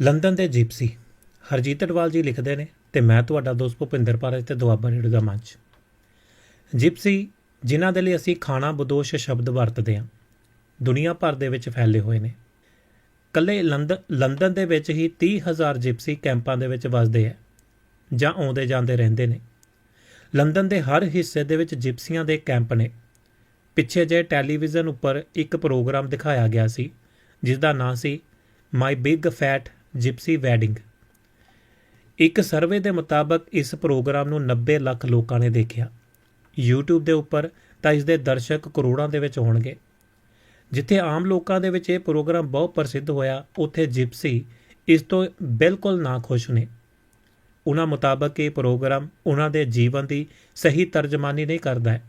London ਦੇ Gypsy. Harjeet Atwal ਜੀ ਲਿਖਦੇ ਨੇ ਤੇ ਮੈਂ ਤੁਹਾਡਾ ਦੋਸਤ ਭੁਪਿੰਦਰ ਪਾਰਜ ਤੇ ਦੁਆਬਾ ਰੇਡੀਓ ਦਾ ਮੰਚ। ਜਿਪਸੀ, ਜਿਨ੍ਹਾਂ ਦੇ ਲਈ ਅਸੀਂ ਖਾਣਾ ਬਦੋਸ਼ ਸ਼ਬਦ ਵਰਤਦੇ ਹਾਂ, ਦੁਨੀਆ ਭਰ ਦੇ ਵਿੱਚ ਫੈਲੇ ਹੋਏ ਨੇ। ਕੱਲੇ ਲੰਡਨ ਲੰਡਨ ਦੇ ਵਿੱਚ ਹੀ 30000 ਜਿਪਸੀ ਕੈਂਪਾਂ ਦੇ ਵਿੱਚ ਵੱਸਦੇ ਆ ਜਾਂ ਆਉਂਦੇ ਜਾਂਦੇ ਰਹਿੰਦੇ ਨੇ। ਲੰਡਨ ਦੇ ਹਰ ਹਿੱਸੇ ਦੇ ਵਿੱਚ ਜਿਪਸੀਆਂ ਦੇ ਕੈਂਪ ਨੇ। ਪਿੱਛੇ ਜੇ ਟੈਲੀਵਿਜ਼ਨ ਉੱਪਰ ਇੱਕ ਪ੍ਰੋਗਰਾਮ ਦਿਖਾਇਆ ਗਿਆ ਸੀ ਜਿਸ ਦਾ ਨਾਂ ਸੀ My Big Fat Gypsy Wedding. ਇੱਕ ਸਰਵੇ ਦੇ ਮੁਤਾਬਕ ਇਸ ਪ੍ਰੋਗਰਾਮ ਨੂੰ 90 ਲੱਖ ਲੋਕਾਂ ਨੇ ਦੇਖਿਆ। YouTube ਦੇ ਉੱਪਰ ਤਾਂ ਇਸ ਦੇ ਦਰਸ਼ਕ ਕਰੋੜਾਂ ਦੇ ਵਿੱਚ ਹੋਣਗੇ। ਜਿੱਥੇ ਆਮ ਲੋਕਾਂ ਦੇ ਵਿੱਚ ਇਹ ਪ੍ਰੋਗਰਾਮ ਬਹੁਤ ਪ੍ਰਸਿੱਧ ਹੋਇਆ, ਉੱਥੇ ਜਿਪਸੀ ਇਸ ਤੋਂ ਬਿਲਕੁਲ ਨਾ ਖੁਸ਼ ਨੇ। ਉਹਨਾਂ ਮੁਤਾਬਕ ਇਹ ਪ੍ਰੋਗਰਾਮ ਉਹਨਾਂ ਦੇ ਜੀਵਨ ਦੀ ਸਹੀ ਤਰਜਮਾਨੀ ਨਹੀਂ ਕਰਦਾ ਹੈ।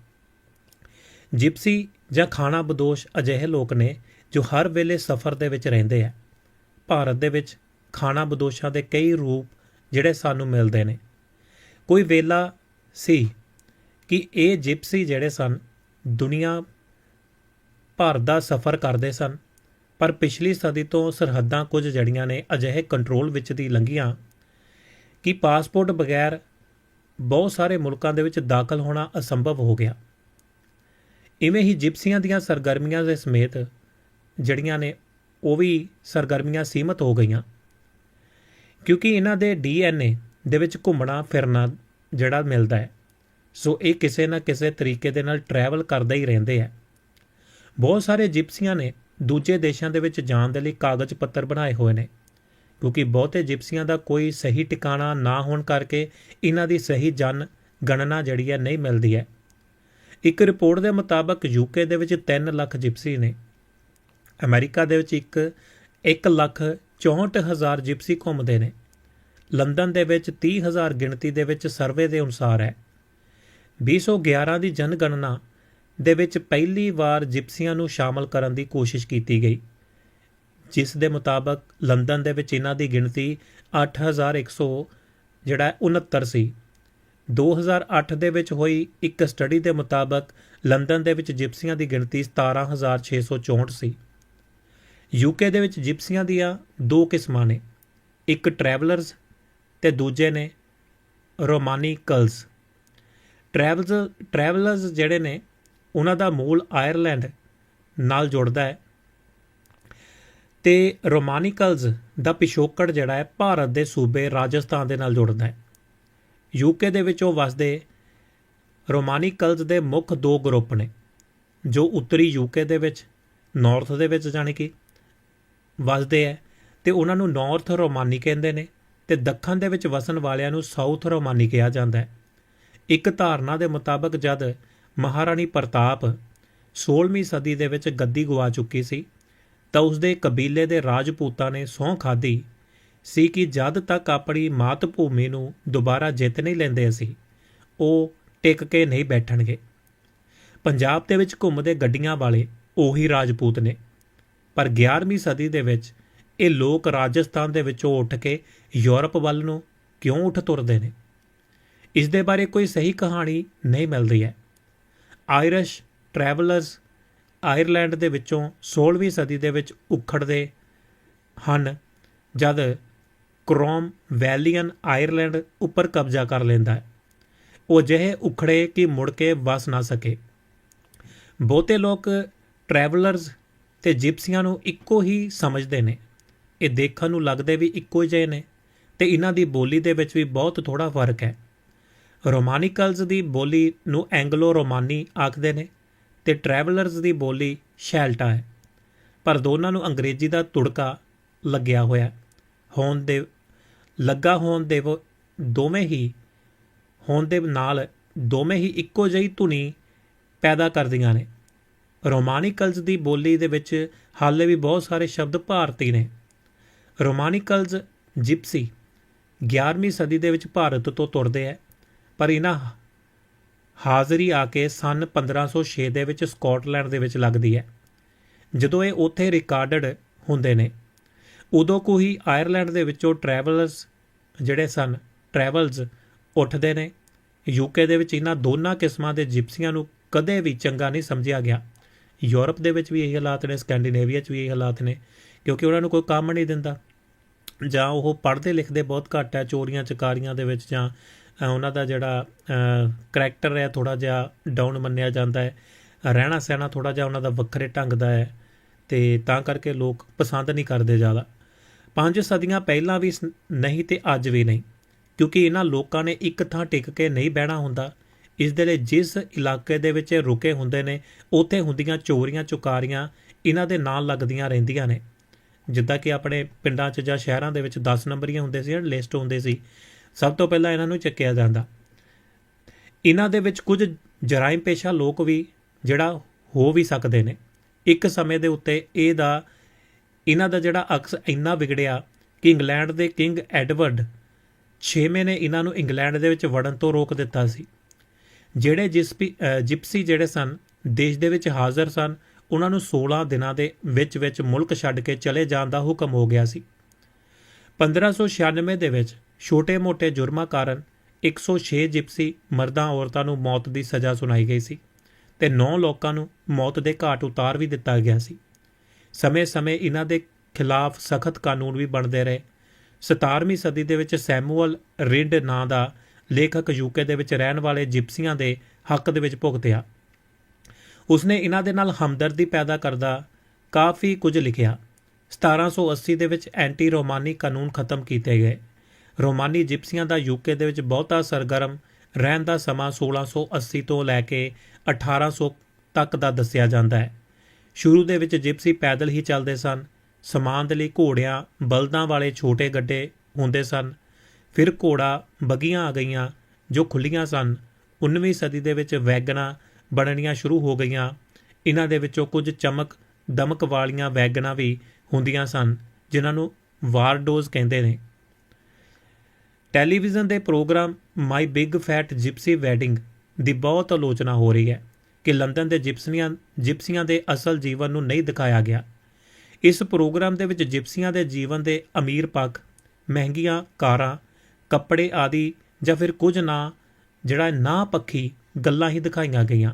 ਜਿਪਸੀ ਜਾਂ ਖਾਣਾ ਬਦੋਸ਼ ਅਜਿਹੇ ਲੋਕ ਨੇ ਜੋ ਹਰ ਵੇਲੇ ਸਫ਼ਰ ਦੇ ਵਿੱਚ ਰਹਿੰਦੇ ਆ। ਭਾਰਤ ਦੇ ਵਿੱਚ ਖਾਣਾ ਬਦੋਸ਼ਾਂ ਦੇ ਕਈ ਰੂਪ ਜਿਹੜੇ ਸਾਨੂੰ ਮਿਲਦੇ ਨੇ। ਕੋਈ ਵੇਲਾ ਸੀ ਕਿ ਇਹ ਜਿਪਸੀ ਜਿਹੜੇ ਸਨ, ਦੁਨੀਆ ਭਰ ਦਾ ਸਫ਼ਰ ਕਰਦੇ ਸਨ, ਪਰ ਪਿਛਲੀ ਸਦੀ ਤੋਂ ਸਰਹੱਦਾਂ ਕੁਝ ਜੜੀਆਂ ਨੇ ਅਜਿਹੇ ਕੰਟਰੋਲ ਵਿੱਚ ਦੀ ਲੰਘੀਆਂ ਕਿ ਪਾਸਪੋਰਟ ਬਗੈਰ ਬਹੁਤ ਸਾਰੇ ਮੁਲਕਾਂ ਦੇ ਵਿੱਚ ਦਾਖਲ ਹੋਣਾ ਅਸੰਭਵ ਹੋ ਗਿਆ। ਇਵੇਂ ਹੀ ਜਿਪਸੀਆਂ ਦੀਆਂ ਸਰਗਰਮੀਆਂ ਦੇ ਸਮੇਤ ਜੜੀਆਂ ਨੇ ਉਹ ਵੀ ਸਰਗਰਮੀਆਂ ਸੀਮਤ ਹੋ ਗਈਆਂ। ਕਿਉਂਕਿ ਇਹਨਾਂ ਦੇ ਡੀਐਨਏ ਦੇ ਵਿੱਚ ਘੁੰਮਣਾ, ਫਿਰਨਾ ਜਿਹੜਾ ਮਿਲਦਾ ਹੈ। ਸੋ ਇਹ ਕਿਸੇ ਨਾ ਕਿਸੇ ਤਰੀਕੇ ਦੇ ਨਾਲ ਟਰੈਵਲ ਕਰਦੇ ਹੀ ਰਹਿੰਦੇ ਆ। ਬਹੁਤ ਸਾਰੇ ਜਿਪਸੀਆਂ ਨੇ ਦੂਜੇ ਦੇਸ਼ਾਂ ਦੇ ਵਿੱਚ ਜਾਣ ਦੇ ਲਈ ਕਾਗਜ਼ ਪੱਤਰ ਬਣਾਏ ਹੋਏ ਨੇ। ਕਿਉਂਕਿ ਬਹੁਤੇ ਜਿਪਸੀਆਂ ਦਾ ਕੋਈ ਸਹੀ ਟਿਕਾਣਾ ਨਾ ਹੋਣ ਕਰਕੇ ਇਹਨਾਂ ਦੀ ਸਹੀ ਜਨ ਗਣਨਾ ਜਿਹੜੀ ਹੈ ਨਹੀਂ ਮਿਲਦੀ ਹੈ। ਇੱਕ ਰਿਪੋਰਟ ਦੇ ਮੁਤਾਬਕ ਯੂਕੇ ਦੇ ਵਿੱਚ 3 ਲੱਖ ਜਿਪਸੀ ਨੇ। ਅਮਰੀਕਾ ਦੇ ਵਿੱਚ ਇੱਕ 1 ਲੱਖ 64 ਹਜ਼ਾਰ ਜਿਪਸੀ ਘੁੰਮਦੇ ਨੇ। ਲੰਡਨ ਦੇ ਵਿੱਚ 30 ਹਜ਼ਾਰ ਗਿਣਤੀ ਦੇ ਵਿੱਚ ਸਰਵੇ ਦੇ ਅਨੁਸਾਰ ਹੈ। 2011 ਦੀ ਜਨਗਣਨਾ ਦੇ ਵਿੱਚ ਪਹਿਲੀ ਵਾਰ ਜਿਪਸੀਆਂ ਨੂੰ ਸ਼ਾਮਲ ਕਰਨ ਦੀ ਕੋਸ਼ਿਸ਼ ਕੀਤੀ ਗਈ। ਜਿਸ ਦੇ ਮੁਤਾਬਕ ਲੰਡਨ ਦੇ ਵਿੱਚ ਇਹਨਾਂ ਦੀ ਗਿਣਤੀ 8100 ਜਿਹੜਾ ਹੈ 69 ਸੀ। 2008 ਦੇ ਵਿੱਚ ਹੋਈ ਇੱਕ ਸਟੱਡੀ ਦੇ ਮੁਤਾਬਕ ਲੰਡਨ ਦੇ ਵਿੱਚ ਜਿਪਸੀਆਂ ਦੀ ਗਿਣਤੀ 17664 ਸੀ। ਯੂਕੇ ਦੇ ਵਿੱਚ ਜਿਪਸੀਆਂ ਦੀਆਂ ਦੋ ਕਿਸਮਾਂ ਨੇ, ਇੱਕ ਟਰੈਵਲਰਸ ਤੇ ਦੂਜੇ ਨੇ ਰੋਮਾਨੀਕਲਸ ਟਰੈਵਲਸ, ਟਰੈਵਲਰਸ ਜਿਹੜੇ ਨੇ, ਉਹਨਾਂ ਦਾ ਮੂਲ ਆਇਰਲੈਂਡ ਨਾਲ ਜੁੜਦਾ ਹੈ ਤੇ ਰੋਮਾਨੀਕਲਸ ਦਾ ਪਿਛੋਕੜ ਜਿਹੜਾ ਹੈ, ਭਾਰਤ ਦੇ ਸੂਬੇ ਰਾਜਸਥਾਨ ਦੇ ਨਾਲ ਜੁੜਦਾ ਹੈ। ਯੂਕੇ ਦੇ ਵਿੱਚ ਉਹ ਵਸਦੇ ਰੋਮਾਨੀਕਲਸ ਦੇ ਮੁੱਖ ਦੋ ਗਰੁੱਪ ਨੇ, ਜੋ ਉੱਤਰੀ ਯੂਕੇ ਦੇ ਵਿੱਚ, ਨਾਰਥ ਦੇ ਵਿੱਚ ਜਾਣੀ ਕਿ ਵਸਦੇ ਹੈ ਤੇ ਉਹਨਾਂ ਨੂੰ ਨਾਰਥ ਰੋਮਾਨੀ ਕਹਿੰਦੇ ਨੇ ਤੇ ਦੱਖਣ ਦੇ ਵਿੱਚ ਵਸਣ ਵਾਲਿਆਂ ਨੂੰ ਸਾਊਥ ਰੋਮਾਨੀ ਕਿਹਾ ਜਾਂਦਾ ਹੈ ਇੱਕ ਧਾਰਨਾ ਦੇ ਮੁਤਾਬਕ ਜਦ ਮਹਾਰਾਣੀ ਪ੍ਰਤਾਪ 16ਵੀਂ ਸਦੀ ਦੇ ਵਿੱਚ ਗੱਦੀ ਗਵਾ ਚੁੱਕੀ ਸੀ, ਤਾਂ ਉਸਦੇ ਕਬੀਲੇ ਦੇ ਰਾਜਪੂਤਾਂ ਨੇ ਸਹੁੰ ਖਾਧੀ ਸੀ ਕਿ ਜਦ ਤੱਕ ਆਪਣੀ ਮਾਤ ਭੂਮੀ ਨੂੰ ਦੁਬਾਰਾ ਜਿੱਤ ਨਹੀਂ ਲੈਂਦੇ ਅਸੀਂ, ਉਹ ਟਿਕ ਕੇ ਨਹੀਂ ਬੈਠਣਗੇ। ਪੰਜਾਬ ਦੇ ਵਿੱਚ ਘੁੰਮਦੇ ਗੱਡੀਆਂ ਵਾਲੇ ਉਹੀ ਰਾਜਪੂਤ ਨੇ। ਪਰ 11ਵੀਂ ਸਦੀ ਦੇ ਵਿੱਚ ਇਹ ਲੋਕ ਰਾਜਸਥਾਨ ਦੇ ਵਿੱਚੋਂ ਉੱਠ ਕੇ ਯੂਰਪ ਵੱਲ ਨੂੰ ਕਿਉਂ ਉੱਠ ਤੁਰਦੇ ਨੇ? ਇਸ ਦੇ ਬਾਰੇ ਕੋਈ ਸਹੀ ਕਹਾਣੀ ਨਹੀਂ ਮਿਲਦੀ ਹੈ। ਆਇਰਿਸ਼ ਟਰੈਵਲਰਸ ਆਇਰਲੈਂਡ ਦੇ ਵਿੱਚੋਂ 16ਵੀਂ ਸਦੀ ਦੇ ਵਿੱਚ ਉਖੜਦੇ ਹਨ, ਜਦ ਕ੍ਰੋਮ ਵੈਲੀਅਨ ਆਇਰਲੈਂਡ ਉੱਪਰ ਕਬਜ਼ਾ ਕਰ ਲੈਂਦਾ ਹੈ। ਉਹ ਜਿਹੇ ਉਖੜੇ ਕਿ ਮੁੜ ਕੇ ਵਸ ਨਾ ਸਕੇ। ਬਹੁਤੇ ਲੋਕ ਟਰੈਵਲਰਸ ਤੇ ਜਿਪਸੀਆਂ ਨੂੰ ਇੱਕੋ ਹੀ ਸਮਝਦੇ ਨੇ। ਇਹ ਦੇਖਣ ਨੂੰ ਲੱਗਦੇ ਵੀ ਇੱਕੋ ਜਿਹੇ ਨੇ ਤੇ ਇਹਨਾਂ ਦੀ ਬੋਲੀ ਦੇ ਵਿੱਚ ਵੀ ਬਹੁਤ ਥੋੜਾ ਫ਼ਰਕ ਹੈ। ਰੋਮਾਨੀਕਲਸ ਦੀ ਬੋਲੀ ਨੂੰ ਐਂਗਲੋ ਰੋਮਾਨੀ ਆਖਦੇ ਨੇ ਤੇ ਟਰੈਵਲਰਸ ਦੀ ਬੋਲੀ ਸ਼ੈਲਟਾ ਹੈ। ਪਰ ਦੋਨਾਂ ਨੂੰ ਅੰਗਰੇਜ਼ੀ ਦਾ ਤੁੜਕਾ ਲੱਗਿਆ ਹੋਇਆ ਹੋਣ ਦੇ, ਲੱਗਾ ਹੋਣ ਦੇ ਦੋਵੇਂ ਹੀ ਹੋਣ ਦੇ ਨਾਲ ਦੋਵੇਂ ਹੀ ਇੱਕੋ ਜਿਹੀ ਧੁਨੀ ਪੈਦਾ ਕਰਦੀਆਂ ਨੇ। ਰੋਮਾਨੀਕਲਜ਼ ਦੀ ਬੋਲੀ ਦੇ ਵਿੱਚ ਹਾਲੇ ਵੀ ਬਹੁਤ ਸਾਰੇ ਸ਼ਬਦ ਭਾਰਤੀ ਨੇ। ਰੋਮਾਨੀਕਲਜ਼ ਜਿਪਸੀ 11ਵੀਂ ਸਦੀ ਦੇ ਵਿੱਚ ਭਾਰਤ ਤੋਂ ਤੁਰਦੇ ਹੈ ਪਰ ਇਹਨਾਂ ਹਾਜ਼ਰੀ ਆ ਕੇ ਸਨ 1506 ਦੇ ਵਿੱਚ ਸਕਾਟਲੈਂਡ ਦੇ ਵਿੱਚ ਲੱਗਦੀ ਹੈ ਜਦੋਂ ਇਹ ਉੱਥੇ ਰਿਕਾਰਡਡ ਹੁੰਦੇ ਨੇ। ਉਦੋਂ ਕੋਈ ਆਇਰਲੈਂਡ ਦੇ ਵਿੱਚੋਂ ਟਰੈਵਲਰਸ ਜਿਹੜੇ ਸਨ ਟਰੈਵਲਸ ਉੱਠਦੇ ਨੇ। ਯੂਕੇ ਦੇ ਵਿੱਚ ਇਹਨਾਂ ਦੋਨਾਂ ਕਿਸਮਾਂ ਦੇ ਜਿਪਸੀਆਂ ਨੂੰ ਕਦੇ ਵੀ ਚੰਗਾ ਨਹੀਂ ਸਮਝਿਆ ਗਿਆ। ਯੂਰਪ ਦੇ ਵਿੱਚ ਵੀ ਇਹੀ ਹਾਲਾਤ ਨੇ, ਸਕੈਂਡੀਨੇਵੀਆ 'ਚ ਵੀ ਇਹੀ ਹਾਲਾਤ ਨੇ, ਕਿਉਂਕਿ ਉਹਨਾਂ ਨੂੰ ਕੋਈ ਕੰਮ ਨਹੀਂ ਦਿੰਦਾ। ਜਾਂ ਉਹ ਪੜ੍ਹਦੇ ਲਿਖਦੇ ਬਹੁਤ ਘੱਟ ਹੈ ਚੋਰੀਆਂ, ਚਕਾਰੀਆਂ ਦੇ ਵਿੱਚ, ਜਾਂ ਉਹਨਾਂ ਦਾ ਜਿਹੜਾ ਕਰੈਕਟਰ ਹੈ ਥੋੜਾ ਜਿਹਾ ਡਾਊਨ ਮੰਨਿਆ ਜਾਂਦਾ ਹੈ। ਰਹਿਣਾ ਸਹਿਣਾ ਥੋੜਾ ਜਿਹਾ ਉਹਨਾਂ ਦਾ ਵੱਖਰੇ ਢੰਗ ਦਾ ਹੈ, ਤੇ ਤਾਂ ਕਰਕੇ ਲੋਕ ਪਸੰਦ ਨਹੀਂ ਕਰਦੇ ਜ਼ਿਆਦਾ। ਪੰਜ ਸਦੀਆਂ ਪਹਿਲਾਂ ਵੀ ਸ- ਨਹੀਂ ਤੇ ਅੱਜ ਵੀ ਨਹੀਂ, ਕਿਉਂਕਿ ਇਹਨਾਂ ਲੋਕਾਂ ਨੇ ਇੱਕ ਥਾਂ ਟਿਕ ਕੇ ਨਹੀਂ ਬਹਿਣਾ ਹੁੰਦਾ। ਇਸ ਦੇ ਲਈ ਜਿਸ ਇਲਾਕੇ ਦੇ ਵਿੱਚ ਇਹ ਰੁਕੇ ਹੁੰਦੇ ਨੇ, ਉੱਥੇ ਹੁੰਦੀਆਂ ਚੋਰੀਆਂ, ਚੁਕਾਰੀਆਂ ਇਹਨਾਂ ਦੇ ਨਾਲ ਲੱਗਦੀਆਂ ਰਹਿੰਦੀਆਂ ਨੇ। ਜਿੱਦਾਂ ਕਿ ਆਪਣੇ ਪਿੰਡਾਂ 'ਚ ਜਾਂ ਸ਼ਹਿਰਾਂ ਦੇ ਵਿੱਚ 10 ਨੰਬਰੀਆਂ ਹੁੰਦੇ ਸੀ, ਲਿਸਟ ਹੁੰਦੇ ਸੀ। ਸਭ ਤੋਂ ਪਹਿਲਾਂ ਇਹਨਾਂ ਨੂੰ ਚੱਕਿਆ ਜਾਂਦਾ। ਇਹਨਾਂ ਦੇ ਵਿੱਚ ਕੁਝ ਜਰਾਇਮ ਪੇਸ਼ਾ ਲੋਕ ਵੀ, ਜਿਹੜਾ ਹੋ ਵੀ ਸਕਦੇ ਨੇ। ਇੱਕ ਸਮੇਂ ਦੇ ਉੱਤੇ ਇਹ ਦਾ, ਇਹਨਾਂ ਦਾ ਜਿਹੜਾ ਅਕਸ ਇੰਨਾ ਵਿਗੜਿਆ ਕਿ ਇੰਗਲੈਂਡ ਦੇ ਕਿੰਗ ਐਡਵਰਡ 6ਵੇਂ ਮਹੀਨੇ ਇਹਨਾਂ ਨੂੰ ਇੰਗਲੈਂਡ ਦੇ ਵਿੱਚ ਵੜਨ ਤੋਂ ਰੋਕ ਦਿੱਤਾ ਸੀ। ਜਿਹੜੇ ਜਿਸਪੀ ਜਿਪਸੀ ਜਿਹੜੇ ਸਨ, ਦੇਸ਼ ਦੇ ਵਿੱਚ ਹਾਜ਼ਰ ਸਨ, ਉਹਨਾਂ ਨੂੰ 16 ਦਿਨਾਂ ਦੇ ਵਿੱਚ ਵਿੱਚ ਮੁਲਕ ਛੱਡ ਕੇ ਚਲੇ ਜਾਣ ਦਾ ਹੁਕਮ ਹੋ ਗਿਆ ਸੀ। 1596 ਦੇ ਵਿੱਚ ਛੋਟੇ-ਮੋਟੇ ਜੁਰਮਾਂ ਕਾਰਨ 106 ਜਿਪਸੀ ਮਰਦਾਂ ਔਰਤਾਂ ਨੂੰ ਮੌਤ ਦੀ ਸਜ਼ਾ ਸੁਣਾਈ ਗਈ ਸੀ ਤੇ 9 ਲੋਕਾਂ ਨੂੰ ਮੌਤ ਦੇ ਘਾਟ ਉਤਾਰ ਵੀ ਦਿੱਤਾ ਗਿਆ ਸੀ। ਸਮੇਂ-ਸਮੇਂ ਇਹਨਾਂ ਦੇ ਖਿਲਾਫ ਸਖਤ ਕਾਨੂੰਨ ਵੀ ਬਣਦੇ ਰਹੇ। 17ਵੀਂ ਸਦੀ ਦੇ ਵਿੱਚ ਸੈਮੂਅਲ ਰਿਡ ਨਾਂ ਦਾ ਲੇਖਕ ਯੂਕੇ ਦੇ ਵਿੱਚ ਰਹਿਣ ਵਾਲੇ ਜਿਪਸੀਆਂ ਦੇ ਹੱਕ ਦੇ ਵਿੱਚ ਭੁਗਤਿਆ। ਉਸਨੇ ਇਹਨਾਂ ਦੇ ਨਾਲ ਹਮਦਰਦੀ ਪੈਦਾ ਕਰਦਾ ਕਾਫੀ ਕੁਝ ਲਿਖਿਆ। 1780 ਦੇ ਵਿੱਚ ਐਂਟੀ ਰੋਮਾਨੀ ਕਾਨੂੰਨ ਖਤਮ ਕੀਤੇ ਗਏ। ਰੋਮਾਨੀ ਜਿਪਸੀਆਂ ਦਾ ਯੂਕੇ ਦੇ ਵਿੱਚ ਬਹੁਤਾ ਸਰਗਰਮ ਰਹਿਣ ਦਾ ਸਮਾਂ 1680 ਤੋਂ ਲੈ ਕੇ 1800 ਤੱਕ ਦਾ ਦੱਸਿਆ ਜਾਂਦਾ ਹੈ। ਸ਼ੁਰੂ ਦੇ ਵਿੱਚ ਜਿਪਸੀ ਪੈਦਲ ਹੀ ਚੱਲਦੇ ਸਨ। ਸਮਾਨ ਦੇ ਲਈ ਘੋੜਿਆਂ, ਬਲਦਾਂ ਵਾਲੇ ਛੋਟੇ ਗੱਡੇ ਹੁੰਦੇ ਸਨ। ਫਿਰ ਘੋੜਾ ਬਗੀਆਂ ਆ ਗਈਆਂ, ਜੋ ਖੁੱਲੀਆਂ ਸਨ। 19ਵੀਂ ਸਦੀ ਦੇ ਵਿੱਚ ਵੈਗਨਾਂ ਬਣਨੀਆਂ ਸ਼ੁਰੂ ਹੋ ਗਈਆਂ। ਇਹਨਾਂ ਦੇ ਵਿੱਚੋਂ ਕੁਝ ਚਮਕ ਦਮਕ ਵਾਲੀਆਂ ਵੈਗਨਾਂ ਵੀ ਹੁੰਦੀਆਂ ਸਨ, ਜਿਨ੍ਹਾਂ ਨੂੰ ਵਾਰਡੋਜ਼ ਕਹਿੰਦੇ ਨੇ। ਟੈਲੀਵਿਜ਼ਨ ਦੇ programme My Big Fat Gypsy Wedding ਦੀ ਬਹੁਤ ਆਲੋਚਨਾ ਹੋ ਰਹੀ ਹੈ ਕਿ ਲੰਡਨ ਦੇ ਜਿਪਸੀਆਂ ਜਿਪਸੀਆਂ ਦੇ ਅਸਲ ਜੀਵਨ ਨੂੰ ਨਹੀਂ ਦਿਖਾਇਆ ਗਿਆ। ਇਸ ਪ੍ਰੋਗਰਾਮ ਦੇ ਵਿੱਚ ਜਿਪਸੀਆਂ ਦੇ ਜੀਵਨ ਦੇ ਅਮੀਰ ਪੱਖ, ਮਹਿੰਗੀਆਂ ਕਾਰਾਂ ਕੱਪੜੇ ਆਦਿ ਜਾਂ ਫਿਰ ਕੁਝ ਨਾ, ਜਿਹੜਾ ਨਾ ਪੱਖੀ ਗੱਲਾਂ ਹੀ ਦਿਖਾਈਆਂ ਗਈਆਂ।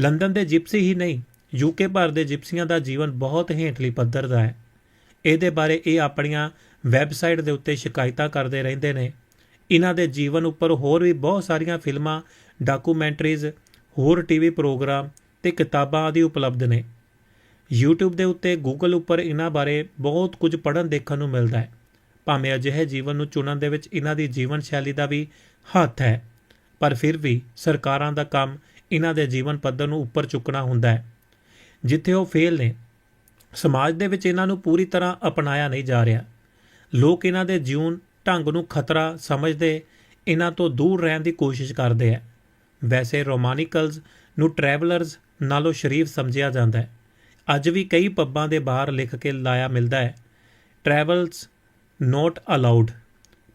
ਲੰਡਨ ਦੇ ਜਿਪਸੀ ਹੀ ਨਹੀਂ ਯੂਕੇ ਭਰ ਦੇ ਜਿਪਸੀਆਂ ਦਾ ਜੀਵਨ ਬਹੁਤ ਹੇਠਲੀ ਪੱਧਰ ਦਾ ਹੈ। ਇਹਦੇ ਬਾਰੇ ਇਹ ਆਪਣੀਆਂ ਵੈਬਸਾਈਟ ਦੇ ਉੱਤੇ ਸ਼ਿਕਾਇਤਾਂ ਕਰਦੇ ਰਹਿੰਦੇ ਨੇ। ਇਹਨਾਂ ਦੇ ਜੀਵਨ ਉੱਪਰ ਹੋਰ ਵੀ ਬਹੁਤ ਸਾਰੀਆਂ ਫਿਲਮਾਂ, ਡਾਕੂਮੈਂਟਰੀਜ਼, ਹੋਰ ਟੀਵੀ ਪ੍ਰੋਗਰਾਮ ਤੇ ਕਿਤਾਬਾਂ ਆਦਿ ਉਪਲਬਧ ਨੇ। YouTube ਦੇ ਉੱਤੇ Google ਉੱਪਰ ਇਹਨਾਂ ਬਾਰੇ ਬਹੁਤ ਕੁਝ ਪੜ੍ਹਨ ਦੇਖਣ ਨੂੰ ਮਿਲਦਾ ਹੈ। ਭਾਵੇਂ ਅਜਿਹੇ ਜੀਵਨ ਨੂੰ ਚੁਣਨ ਦੇ ਵਿੱਚ ਇਹਨਾਂ ਦੀ ਜੀਵਨ ਸ਼ੈਲੀ ਦਾ ਵੀ ਹੱਥ ਹੈ, ਪਰ ਫਿਰ ਵੀ ਸਰਕਾਰਾਂ ਦਾ ਕੰਮ ਇਹਨਾਂ ਦੇ ਜੀਵਨ ਪੱਧਰ ਨੂੰ ਉੱਪਰ ਚੁੱਕਣਾ ਹੁੰਦਾ ਹੈ। ਜਿੱਥੇ ਉਹ ਫੇਲ ਨੇ, ਸਮਾਜ ਦੇ ਵਿੱਚ ਇਹਨਾਂ ਨੂੰ ਪੂਰੀ ਤਰ੍ਹਾਂ ਅਪਣਾਇਆ ਨਹੀਂ ਜਾ ਰਿਹਾ। ਲੋਕ ਇਹਨਾਂ ਦੇ ਜੀਵਨ ਢੰਗ ਨੂੰ ਖਤਰਾ ਸਮਝਦੇ ਇਹਨਾਂ ਤੋਂ ਦੂਰ ਰਹਿਣ ਦੀ ਕੋਸ਼ਿਸ਼ ਕਰਦੇ ਆ ਵੈਸੇ ਰੋਮਾਨਿਕਲਸ ਨੂੰ ਟਰੈਵਲਰਸ ਨਾਲੋਂ ਸ਼ਰੀਫ ਸਮਝਿਆ ਜਾਂਦਾ ਹੈ। ਅੱਜ ਵੀ ਕਈ ਪੱਬਾਂ ਦੇ ਬਾਹਰ ਲਿਖ ਕੇ ਲਾਇਆ ਮਿਲਦਾ ਹੈ ਟਰੈਵਲਸ ਨੋਟ ਅਲਾਉਡ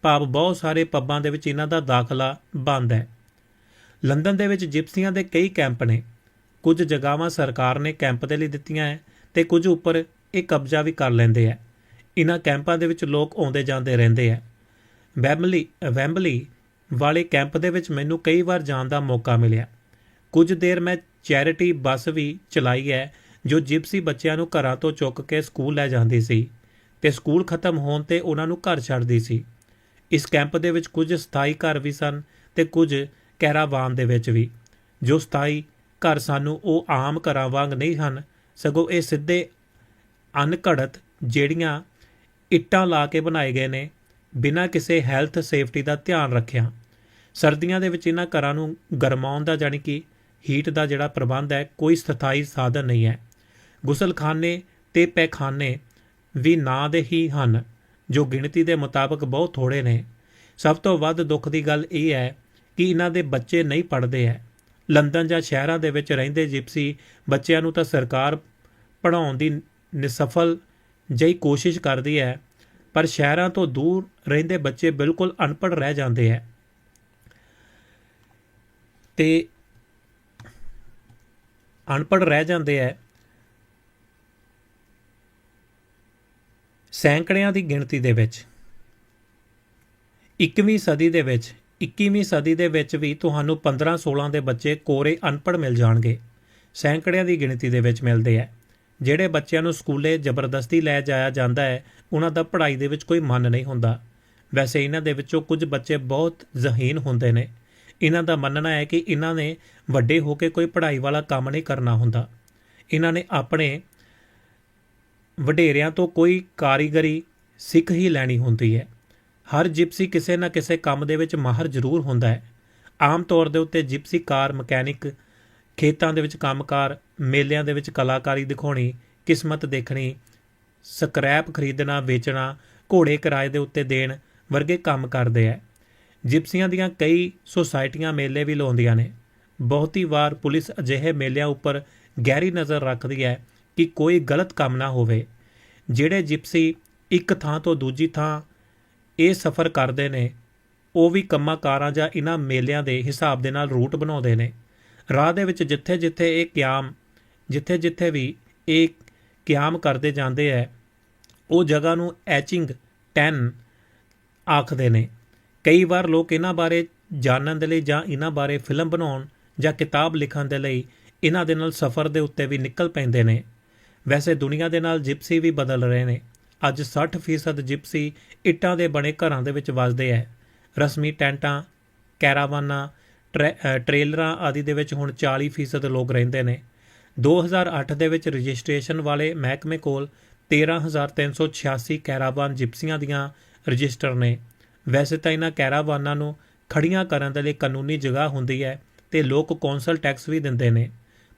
ਭਾਵ ਬਹੁਤ ਸਾਰੇ ਪੱਬਾਂ ਦੇ ਵਿੱਚ ਇਹਨਾਂ ਦਾ ਦਾਖਲਾ ਬੰਦ ਹੈ। ਲੰਡਨ ਦੇ ਵਿੱਚ ਜਿਪਸੀਆਂ ਦੇ ਕਈ ਕੈਂਪ ਨੇ। ਕੁਝ ਜਗ੍ਹਾਵਾਂ ਸਰਕਾਰ ਨੇ ਕੈਂਪ ਦੇ ਲਈ ਦਿੱਤੀਆਂ ਹੈ ਤੇ ਕੁਝ ਉੱਪਰ ਇਹ ਕਬਜ਼ਾ ਵੀ ਕਰ ਲੈਂਦੇ ਆ ਇਹਨਾਂ ਕੈਂਪਾਂ ਦੇ ਵਿੱਚ ਲੋਕ ਆਉਂਦੇ ਜਾਂਦੇ ਰਹਿੰਦੇ ਆ ਵੈਂਬਲੀ ਵੈਂਬਲੀ ਵਾਲੇ ਕੈਂਪ ਦੇ ਵਿੱਚ ਮੈਨੂੰ ਕਈ ਵਾਰ ਜਾਣ ਦਾ ਮੌਕਾ ਮਿਲਿਆ। ਕੁਝ ਦੇਰ ਮੈਂ ਚੈਰਿਟੀ ਬੱਸ ਵੀ ਚਲਾਈ ਹੈ ਜੋ ਜਿਪਸੀ ਬੱਚਿਆਂ ਨੂੰ ਘਰਾਂ ਤੋਂ ਚੁੱਕ ਕੇ ਸਕੂਲ ਲੈ ਜਾਂਦੀ ਸੀ। ਤੇ ਸਕੂਲ ਖਤਮ ਹੋਣ ਤੇ ਉਹਨਾਂ ਨੂੰ ਘਰ ਛੱਡਦੀ ਸੀ। ਇਸ ਕੈਂਪ ਦੇ ਵਿੱਚ ਕੁਝ ਸਥਾਈ ਘਰ ਵੀ ਸਨ ਤੇ ਕੁਝ ਕੈਰਾਵਾਨ ਦੇ ਵਿੱਚ ਵੀ। ਜੋ ਸਥਾਈ ਘਰ ਸਾਨੂੰ ਉਹ ਆਮ ਘਰਾਂ ਵਾਂਗ ਨਹੀਂ ਹਨ, ਸਗੋਂ ਇਹ ਸਿੱਧੇ ਅਨਘੜਤ ਜਿਹੜੀਆਂ ਇੱਟਾਂ ਲਾ ਕੇ ਬਣਾਏ ਗਏ ਨੇ, ਬਿਨਾਂ ਕਿਸੇ ਹੈਲਥ ਸੇਫਟੀ ਦਾ ਧਿਆਨ ਰੱਖਿਆ। ਸਰਦੀਆਂ ਦੇ ਵਿੱਚ ਇਹਨਾਂ ਘਰਾਂ ਨੂੰ ਗਰਮਾਉਣ ਦਾ ਜਾਨੀ ਕਿ ਹੀਟ ਦਾ ਜਿਹੜਾ ਪ੍ਰਬੰਧ ਹੈ, ਕੋਈ ਸਥਾਈ ਸਾਧਨ ਨਹੀਂ ਹੈ। ਗੁਸਲਖਾਨੇ ਤੇ ਪੈਖਾਨੇ ਵੀ ਨਾਂ ਦੇ ਹੀ ਹਨ, ਜੋ ਗਿਣਤੀ ਦੇ ਮੁਤਾਬਕ ਬਹੁਤ ਥੋੜੇ ਨੇ। ਸਭ ਤੋਂ ਵੱਧ ਦੁੱਖ ਦੀ ਗੱਲ ਇਹ ਹੈ ਕਿ ਇਹਨਾਂ ਦੇ ਬੱਚੇ ਨਹੀਂ ਪੜ੍ਹਦੇ ਹੈ ਲੰਡਨ ਜਾਂ ਸ਼ਹਿਰਾਂ ਦੇ ਵਿੱਚ ਰਹਿੰਦੇ ਜਿਪਸੀ ਬੱਚਿਆਂ ਨੂੰ ਤਾਂ ਸਰਕਾਰ ਪੜ੍ਹਾਉਣ ਦੀ ਨਿਸਫਲ ਜਿਹੀ ਕੋਸ਼ਿਸ਼ ਕਰਦੀ ਹੈ ਪਰ ਸ਼ਹਿਰਾਂ ਤੋਂ ਦੂਰ ਰਹਿੰਦੇ ਬੱਚੇ ਬਿਲਕੁਲ ਅਨਪੜ੍ਹ ਰਹਿ ਜਾਂਦੇ ਹੈ ਤੇ ਅਨਪੜ੍ਹ ਰਹਿ ਜਾਂਦੇ ਹੈ ਸੈਂਕੜਿਆਂ ਦੀ ਗਿਣਤੀ ਦੇ ਵਿੱਚ 21ਵੀਂ ਸਦੀ ਦੇ ਵਿੱਚ 21ਵੀਂ ਸਦੀ ਦੇ ਵਿੱਚ ਵੀ ਤੁਹਾਨੂੰ 15-16 ਦੇ ਬੱਚੇ ਕੋਰੇ ਅਨਪੜ੍ਹ ਮਿਲ ਜਾਣਗੇ। ਸੈਂਕੜਿਆਂ ਦੀ ਗਿਣਤੀ ਦੇ ਵਿੱਚ ਮਿਲਦੇ ਹੈ ਜਿਹੜੇ ਬੱਚਿਆਂ ਨੂੰ ਸਕੂਲੇ ਜ਼ਬਰਦਸਤੀ ਲੈ ਜਾਇਆ ਜਾਂਦਾ ਹੈ, ਉਹਨਾਂ ਦਾ ਪੜ੍ਹਾਈ ਦੇ ਵਿੱਚ ਕੋਈ ਮਨ ਨਹੀਂ ਹੁੰਦਾ। ਵੈਸੇ ਇਹਨਾਂ ਦੇ ਵਿੱਚੋਂ ਕੁਝ ਬੱਚੇ ਬਹੁਤ ਜ਼ਹੀਨ ਹੁੰਦੇ ਨੇ। ਇਹਨਾਂ ਦਾ ਮੰਨਣਾ ਹੈ ਕਿ ਇਹਨਾਂ ਨੇ ਵੱਡੇ ਹੋ ਕੇ ਕੋਈ ਪੜ੍ਹਾਈ ਵਾਲਾ ਕੰਮ ਨਹੀਂ ਕਰਨਾ ਹੁੰਦਾ। ਇਹਨਾਂ ਨੇ ਆਪਣੇ ਵਡੇਰਿਆਂ ਤੋਂ ਕੋਈ ਕਾਰੀਗਰੀ ਸਿੱਖ ਹੀ ਲੈਣੀ ਹੁੰਦੀ ਹੈ। ਹਰ ਜਿਪਸੀ ਕਿਸੇ ਨਾ ਕਿਸੇ ਕੰਮ ਦੇ ਵਿੱਚ ਮਾਹਰ ਜ਼ਰੂਰ ਹੁੰਦਾ ਹੈ। ਆਮ ਤੌਰ ਦੇ ਉੱਤੇ ਜਿਪਸੀ ਕਾਰ, ਮਕੈਨਿਕ, ਖੇਤਾਂ ਦੇ ਵਿੱਚ ਕੰਮਕਾਰ, ਮੇਲਿਆਂ ਦੇ ਵਿੱਚ ਕਲਾਕਾਰੀ ਦਿਖਾਉਣੀ, ਕਿਸਮਤ ਦੇਖਣੀ, ਸਕ੍ਰੈਪ ਖਰੀਦਣਾ, ਵੇਚਣਾ, ਘੋੜੇ ਕਿਰਾਏ ਦੇ ਉੱਤੇ ਦੇਣ ਵਰਗੇ ਕੰਮ ਕਰਦੇ ਹੈ। ਜਿਪਸੀਆਂ ਦੀਆਂ ਕਈ ਸੁਸਾਇਟੀਆਂ ਮੇਲੇ ਵੀ ਲਾਉਂਦੀਆਂ ਨੇ। ਬਹੁਤੀ ਵਾਰ ਪੁਲਿਸ ਅਜਿਹੇ ਮੇਲਿਆਂ ਉੱਪਰ ਗਹਿਰੀ ਨਜ਼ਰ ਰੱਖਦੀ ਹੈ ਕਿ ਕੋਈ ਗਲਤ ਕੰਮ ਨਾ ਹੋਵੇ। ਜਿਹੜੇ ਜਿਪਸੀ ਇੱਕ ਥਾਂ ਤੋਂ ਦੂਜੀ ਥਾਂ ਇਹ ਸਫ਼ਰ ਕਰਦੇ ਨੇ, ਉਹ ਵੀ ਕੰਮਾਂ ਕਾਰਾਂ ਜਾਂ ਇਹਨਾਂ ਮੇਲਿਆਂ ਦੇ ਹਿਸਾਬ ਦੇ ਨਾਲ ਰੂਟ ਬਣਾਉਂਦੇ ਨੇ। ਰਾਹ ਦੇ ਵਿੱਚ ਜਿੱਥੇ-ਜਿੱਥੇ ਇਹ ਕਿਆਮ, ਜਿੱਥੇ-ਜਿੱਥੇ ਵੀ ਇਹ ਕਿਆਮ ਕਰਦੇ ਜਾਂਦੇ ਹੈ ਉਹ ਜਗ੍ਹਾ ਨੂੰ ਐਚਿੰਗ 10 ਆਖਦੇ ਨੇ। ਕਈ ਵਾਰ ਲੋਕ ਇਹਨਾਂ ਬਾਰੇ ਜਾਣਨ ਦੇ ਲਈ ਜਾਂ ਇਹਨਾਂ ਬਾਰੇ ਫਿਲਮ ਬਣਾਉਣ ਜਾਂ ਕਿਤਾਬ ਲਿਖਣ ਦੇ ਲਈ ਇਹਨਾਂ ਦੇ ਨਾਲ ਸਫ਼ਰ ਦੇ ਉੱਤੇ ਵੀ ਨਿਕਲ ਪੈਂਦੇ ਨੇ। ਵੈਸੇ ਦੁਨੀਆ ਦੇ ਨਾਲ ਜਿਪਸੀ ਵੀ ਬਦਲ ਰਹੇ ਨੇ। ਅੱਜ 60% ਜਿਪਸੀ ਇੱਟਾਂ ਦੇ ਬਣੇ ਘਰਾਂ ਦੇ ਵਿੱਚ ਵੱਸਦੇ ਐ। ਰਸਮੀ ਟੈਂਟਾਂ, ਕੈਰਾਵਾਨਾਂ, ਟਰੈ- ਟ੍ਰੇਲਰਾਂ ਆਦਿ ਦੇ ਵਿੱਚ ਹੁਣ 40% ਲੋਕ ਰਹਿੰਦੇ ਨੇ। 2008 ਦੇ ਵਿੱਚ ਰਜਿਸਟ੍ਰੇਸ਼ਨ ਵਾਲੇ ਮਹਿਕਮੇ ਕੋਲ 13386 ਕੈਰਾਵਾਨ ਜਿਪਸੀਆਂ ਦੀਆਂ ਰਜਿਸਟਰ ਨੇ। ਵੈਸੇ ਤਾਂ ਇਹਨਾਂ ਕੈਰਾਵਾਨਾਂ ਨੂੰ ਖੜੀਆਂ ਕਰਨ ਦੇ ਲਈ ਕਾਨੂੰਨੀ ਜਗ੍ਹਾ ਹੁੰਦੀ ਹੈ ਤੇ ਲੋਕ ਕੌਂਸਲ ਟੈਕਸ ਵੀ ਦਿੰਦੇ ਨੇ।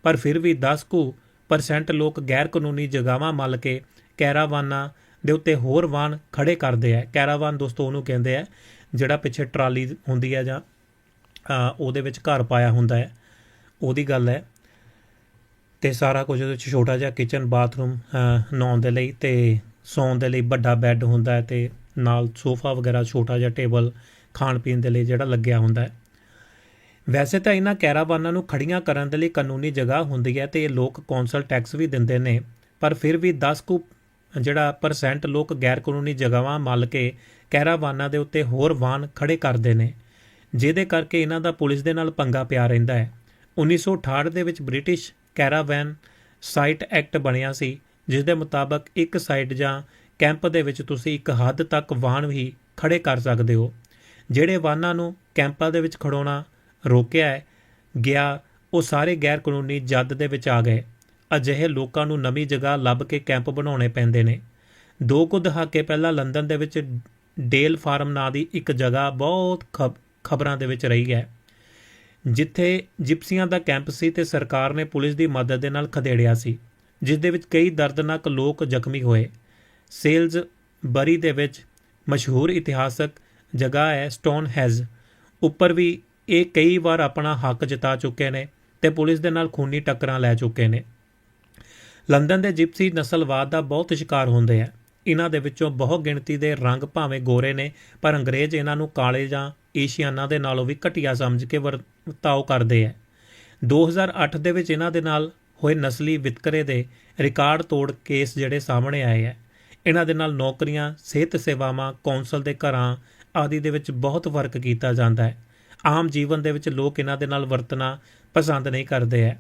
ਪਰ ਫਿਰ ਵੀ 10 ਕੁ ਪਰਸੈਂਟ ਲੋਕ ਗੈਰ ਕਾਨੂੰਨੀ ਜਗ੍ਹਾਵਾਂ ਮੱਲ ਕੇ ਕੈਰਾਵਾਨਾਂ ਦੇ ਉੱਤੇ ਹੋਰ ਵਾਹਨ ਖੜੇ ਕਰਦੇ ਆ। ਕੈਰਾਵਾਨ ਦੋਸਤੋ ਉਹਨੂੰ ਕਹਿੰਦੇ ਆ, ਜਿਹੜਾ ਪਿੱਛੇ ਟਰਾਲੀ ਹੁੰਦੀ ਹੈ ਜਾਂ ਉਹਦੇ ਵਿੱਚ ਘਰ ਪਾਇਆ ਹੁੰਦਾ ਹੈ। ਉਹਦੀ ਗੱਲ ਹੈ। ਤੇ ਸਾਰਾ ਕੁਝ ਉਹਦੇ ਵਿੱਚ ਛੋਟਾ ਜਿਹਾ ਕਿਚਨ ਬਾਥਰੂਮ ਨਹਾਉਣ ਦੇ ਲਈ ਤੇ ਸੌਣ ਦੇ ਲਈ ਵੱਡਾ ਬੈੱਡ ਹੁੰਦਾ ਹੈ ਤੇ ਨਾਲ ਸੋਫਾ ਵਗੈਰਾ, ਛੋਟਾ ਜਿਹਾ ਟੇਬਲ ਖਾਣ ਪੀਣ ਦੇ ਲਈ ਜਿਹੜਾ ਲੱਗਿਆ ਹੁੰਦਾ ਹੈ। ਵੈਸੇ ਤਾਂ ਇਹਨਾਂ ਕੈਰਾਵਾਨਾਂ ਨੂੰ ਖੜੀਆਂ ਕਰਨ ਦੇ ਲਈ ਕਾਨੂੰਨੀ ਜਗ੍ਹਾ ਹੁੰਦੀ ਹੈ ਤੇ ਇਹ ਲੋਕ ਕੌਂਸਲ ਟੈਕਸ ਵੀ ਦਿੰਦੇ ਨੇ, ਪਰ ਫਿਰ ਵੀ 10 ਕੁ ਜਿਹੜਾ ਪਰਸੈਂਟ ਲੋਕ ਗੈਰ ਕਾਨੂੰਨੀ ਜਗ੍ਹਾਵਾਂ ਮੱਲ ਕੇ ਕੈਰਾਵਾਨਾਂ ਦੇ ਉੱਤੇ ਹੋਰ ਵਾਹਨ ਖੜੇ ਕਰਦੇ ਨੇ, ਜਿਹਦੇ ਕਰਕੇ ਇਹਨਾਂ ਦਾ ਪੁਲਿਸ ਦੇ ਨਾਲ ਪੰਗਾ ਪਿਆ ਰਹਿੰਦਾ ਹੈ। 1968 ਦੇ ਵਿੱਚ ਬ੍ਰਿਟਿਸ਼ ਕੈਰਾਵੈਨ ਸਾਈਟ ਐਕਟ ਬਣਿਆ ਸੀ, ਜਿਸ ਦੇ ਮੁਤਾਬਕ ਇੱਕ ਸਾਈਟ ਜਾਂ ਕੈਂਪ ਦੇ ਵਿੱਚ ਤੁਸੀਂ ਇੱਕ ਹੱਦ ਤੱਕ ਵਾਹਨ ਵੀ ਖੜੇ ਕਰ ਸਕਦੇ ਹੋ, ਜਿਹੜੇ ਵਾਹਨਾਂ ਨੂੰ ਕੈਂਪਾਂ ਦੇ ਵਿੱਚ ਖੜਾਉਣਾ ਰੋਕਿਆ ਗਿਆ, ਉਹ ਸਾਰੇ ਗੈਰ ਕਾਨੂੰਨੀ ਜੱਦ ਦੇ ਵਿੱਚ ਆ ਗਏ। ਅਜਿਹੇ ਲੋਕਾਂ ਨੂੰ ਨਵੀਂ ਜਗ੍ਹਾ ਲੱਭ ਕੇ ਕੈਂਪ ਬਣਾਉਣੇ ਪੈਂਦੇ ਨੇ। ਦੋ ਕੁ ਦਹਾਕੇ ਪਹਿਲਾਂ ਲੰਡਨ ਦੇ ਵਿੱਚ ਡੇਲ ਫਾਰਮ ਨਾਂ ਦੀ ਇੱਕ ਜਗ੍ਹਾ ਬਹੁਤ ਖਬਰਾਂ ਦੇ ਵਿੱਚ ਰਹੀ ਹੈ। ਜਿੱਥੇ ਜਿਪਸੀਆਂ ਦਾ ਕੈਂਪ ਸੀ ਤੇ ਸਰਕਾਰ ਨੇ ਪੁਲਿਸ ਦੀ ਮਦਦ ਦੇ ਨਾਲ ਖਦੇੜਿਆ ਸੀ, ਜਿਸ ਦੇ ਵਿੱਚ ਕਈ ਦਰਦਨਾਕ ਲੋਕ ਜ਼ਖਮੀ ਹੋਏ। ਸੇਲਜ਼ ਬਰੀ ਦੇ ਵਿੱਚ ਮਸ਼ਹੂਰ ਇਤਿਹਾਸਕ ਜਗ੍ਹਾ ਹੈ ਸਟੋਨ ਹੈਜ਼ ਉੱਪਰ ਵੀ ਇਹ ਕਈ ਵਾਰ ਆਪਣਾ ਹੱਕ ਜਿਤਾ ਚੁੱਕੇ ਨੇ ਤੇ ਪੁਲਿਸ ਦੇ ਨਾਲ ਖੂਨੀ ਟੱਕਰਾਂ ਲੈ ਚੁੱਕੇ ਨੇ। ਲੰਡਨ ਦੇ ਜਿਪਸੀ ਨਸਲਵਾਦ ਦਾ ਬਹੁਤ ਸ਼ਿਕਾਰ ਹੁੰਦੇ ਆ। ਇਹਨਾਂ ਦੇ ਵਿੱਚੋਂ ਬਹੁ ਗਿਣਤੀ ਦੇ ਰੰਗ ਭਾਵੇਂ ਗੋਰੇ ਨੇ, ਪਰ ਅੰਗਰੇਜ਼ ਇਹਨਾਂ ਨੂੰ ਕਾਲੇ ਜਾਂ ਏਸ਼ੀਆਨਾਂ ਦੇ ਨਾਲੋਂ ਵੀ ਘਟੀਆ ਸਮਝ ਕੇ ਵਰਤਾਓ ਕਰਦੇ ਆ। 2008 ਦੇ ਵਿੱਚ ਇਹਨਾਂ ਦੇ ਨਾਲ ਹੋਏ ਨਸਲੀ ਵਿਤਕਰੇ ਦੇ ਰਿਕਾਰਡ ਤੋੜ ਕੇਸ ਜਿਹੜੇ ਸਾਹਮਣੇ ਆਏ ਆ। ਇਹਨਾਂ ਦੇ ਨਾਲ ਨੌਕਰੀਆਂ, ਸਿਹਤ ਸੇਵਾਵਾਂ, ਕੌਂਸਲ ਦੇ ਘਰਾਂ ਆਦਿ ਦੇ ਵਿੱਚ ਬਹੁਤ ਫ਼ਰਕ ਕੀਤਾ ਜਾਂਦਾ ਹੈ। ਆਮ ਜੀਵਨ ਦੇ ਵਿੱਚ ਲੋਕ ਇਹਨਾਂ ਦੇ ਨਾਲ ਵਰਤਣਾ ਪਸੰਦ ਨਹੀਂ ਕਰਦੇ ਐ।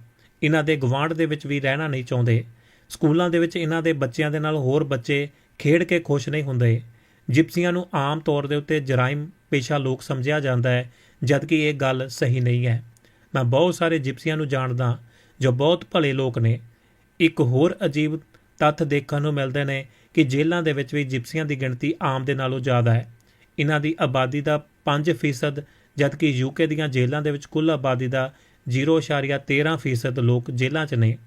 ਇਹਨਾਂ ਦੇ ਗਵਾਂਢ ਦੇ ਵਿੱਚ ਵੀ ਰਹਿਣਾ ਨਹੀਂ ਚਾਹੁੰਦੇ। ਸਕੂਲਾਂ ਦੇ ਵਿੱਚ ਇਹਨਾਂ ਦੇ ਬੱਚਿਆਂ ਦੇ ਨਾਲ ਹੋਰ ਬੱਚੇ ਖੇਡ ਕੇ ਖੁਸ਼ ਨਹੀਂ ਹੁੰਦੇ। ਜਿਪਸੀਆਂ ਨੂੰ ਆਮ ਤੌਰ ਦੇ ਉੱਤੇ ਜਰਾਇਮ ਪੇਸ਼ਾ ਲੋਕ ਸਮਝਿਆ ਜਾਂਦਾ ਹੈ ਜਦਕਿ ਇਹ ਗੱਲ ਸਹੀ ਨਹੀਂ ਹੈ ਮੈਂ ਬਹੁਤ ਸਾਰੇ ਜਿਪਸੀਆਂ ਨੂੰ ਜਾਣਦਾ, ਜੋ ਬਹੁਤ ਭਲੇ ਲੋਕ ਨੇ। ਇੱਕ ਹੋਰ ਅਜੀਬ ਤੱਥ ਦੇਖਣ ਨੂੰ ਮਿਲਦੇ ਨੇ ਕਿ ਜੇਲ੍ਹਾਂ ਦੇ ਵਿੱਚ ਵੀ ਜਿਪਸੀਆਂ ਦੀ ਗਿਣਤੀ ਆਮ ਦੇ ਨਾਲੋਂ ਜ਼ਿਆਦਾ ਹੈ ਇਹਨਾਂ ਦੀ ਆਬਾਦੀ ਦਾ 5% ਜਦਕਿ ਯੂਕੇ ਦੀਆਂ ਜੇਲ੍ਹਾਂ ਦੇ ਵਿੱਚ ਕੁੱਲ ਆਬਾਦੀ ਦਾ 0.13% ਲੋਕ ਜੇਲ੍ਹਾਂ 'ਚ ਨੇ।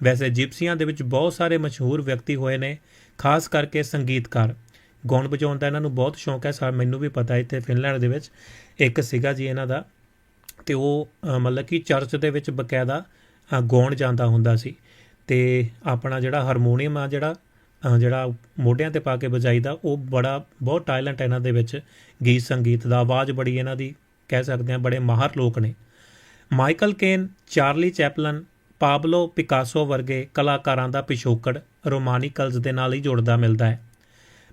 ਵੈਸੇ ਜਿਪਸੀਆਂ ਦੇ ਵਿੱਚ ਬਹੁਤ ਸਾਰੇ ਮਸ਼ਹੂਰ ਵਿਅਕਤੀ ਹੋਏ ਨੇ, ਖਾਸ ਕਰਕੇ ਸੰਗੀਤਕਾਰ। ਗਾਉਣ ਵਜਾਉਣ ਦਾ ਇਹਨਾਂ ਨੂੰ ਬਹੁਤ ਸ਼ੌਂਕ ਹੈ, ਸਾ ਮੈਨੂੰ ਵੀ ਪਤਾ ਹੈ ਇੱਥੇ ਫਿਨਲੈਂਡ ਦੇ ਵਿੱਚ ਇੱਕ ਸੀਗਾ ਜੀ ਇਹਨਾਂ ਦਾ, ਤੇ ਉਹ ਮਤਲਬ ਕਿ ਚਰਚ ਦੇ ਵਿੱਚ ਬਕਾਇਦਾ ਗਾਉਣ ਜਾਂਦਾ ਹੁੰਦਾ ਸੀ। ਤੇ ਆਪਣਾ ਜਿਹੜਾ ਹਾਰਮੋਨੀਅਮ ਆ ਜਿਹੜਾ ਜਿਹੜਾ ਮੋਢਿਆਂ ਤੇ ਪਾ ਕੇ ਵਜਾਈਦਾ, ਉਹ ਬੜਾ, ਬਹੁਤ ਟੈਲੈਂਟ ਇਹਨਾਂ ਦੇ ਵਿੱਚ ਗੀਤ ਸੰਗੀਤ ਦਾ ਆਵਾਜ਼ ਬੜੀ ਇਹਨਾਂ ਦੀ। ਕਹਿ ਸਕਦੇ ਹਾਂ, ਬੜੇ ਮਾਹਰ ਲੋਕ ਨੇ। Michael Caine, Charlie Chaplin, Pablo Picasso ਵਰਗੇ ਕਲਾਕਾਰਾਂ ਦਾ ਪਿਛੋਕੜ ਰੋਮਾਨੀਕਲਸ ਦੇ ਨਾਲ ਹੀ ਜੁੜਦਾ ਮਿਲਦਾ ਹੈ।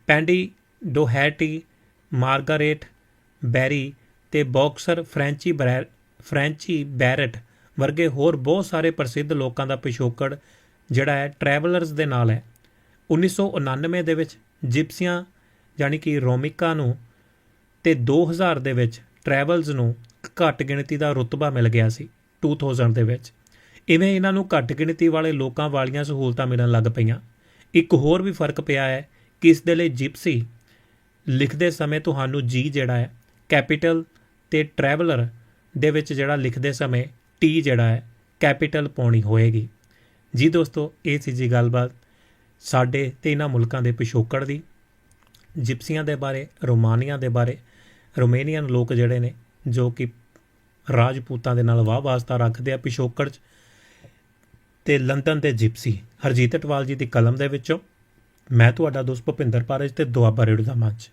ਪੈਂਡੀ, ਡੋਹੈਟੀ, ਮਾਰਗਰੇਟ, ਬੈਰੀ ਤੇ ਬਾਕਸਰ ਫ੍ਰੈਂਚੀ ਬਰੈ, ਫ੍ਰੈਂਚੀ ਬੈਰਟ ਵਰਗੇ ਹੋਰ ਬਹੁਤ ਸਾਰੇ ਪ੍ਰਸਿੱਧ ਲੋਕਾਂ ਦਾ ਪਿਛੋਕੜ ਜਿਹੜਾ ਹੈ, ਟਰੈਵਲਰਸ ਦੇ ਨਾਲ ਹੈ। 1999 ਦੇ ਵਿੱਚ ਜਿਪਸੀਆਂ ਯਾਨੀ ਕਿ ਰੋਮਿਕਾ ਨੂੰ ਤੇ 2000 ਦੇ ਵਿੱਚ ਟਰੈਵਲਸ ਨੂੰ ਘੱਟ ਗਿਣਤੀ ਦਾ ਰੁਤਬਾ ਮਿਲ ਗਿਆ ਸੀ 2000 ਦੇ ਵਿੱਚ। ਇਵੇਂ ਇਹਨਾਂ ਨੂੰ ਘੱਟ ਗਿਣਤੀ ਵਾਲੇ ਲੋਕਾਂ ਵਾਲੀਆਂ ਸਹੂਲਤਾਂ ਮਿਲਣ ਲੱਗ ਪਈਆਂ। ਇੱਕ ਹੋਰ ਵੀ ਫ਼ਰਕ ਪਿਆ ਹੈ ਕਿ ਇਸ ਦੇ ਲਈ ਜਿਪਸੀ ਲਿਖਦੇ ਸਮੇਂ ਤੁਹਾਨੂੰ ਜੀ ਜਿਹੜਾ ਹੈ ਕੈਪੀਟਲ ਤੇ ਟਰੈਵਲਰ ਦੇ ਵਿੱਚ ਜਿਹੜਾ ਲਿਖਦੇ ਸਮੇਂ ਟੀ ਜਿਹੜਾ ਹੈ ਕੈਪੀਟਲ ਪਾਉਣੀ ਹੋਏਗੀ। ਜੀ ਦੋਸਤੋ, ਇਹ ਸੀ ਜੀ ਗੱਲਬਾਤ ਸਾਡੇ ਤੇ ਇਹਨਾਂ ਮੁਲਕਾਂ ਦੇ ਪਿਛੋਕੜ ਦੀ ਜਿਪਸੀਆਂ ਦੇ ਬਾਰੇ, ਰੋਮਾਨੀਆਂ ਦੇ ਬਾਰੇ। ਰੋਮੇਨੀਅਨ ਲੋਕ ਜਿਹੜੇ ਨੇ, ਜੋ ਕਿ ਰਾਜਪੂਤਾਂ ਦੇ ਨਾਲ ਵਾਹ ਵਾਸਤਾ ਰੱਖਦੇ ਆ ਪਿਛੋਕੜ 'ਚ ਤੇ ਲੰਡਨ ਦੇ ਜਿਪਸੀ। ਹਰਜੀਤ ਅਟਵਾਲ ਜੀ ਦੀ ਕਲਮ ਦੇ ਵਿੱਚੋਂ ਮੈਂ ਤੁਹਾਡਾ ਦੋਸਤ ਭੁਪਿੰਦਰ ਪਾਰਜ ਤੇ ਦੁਆਬਾ ਰੇਡੂ ਦਾ ਮੰਚ।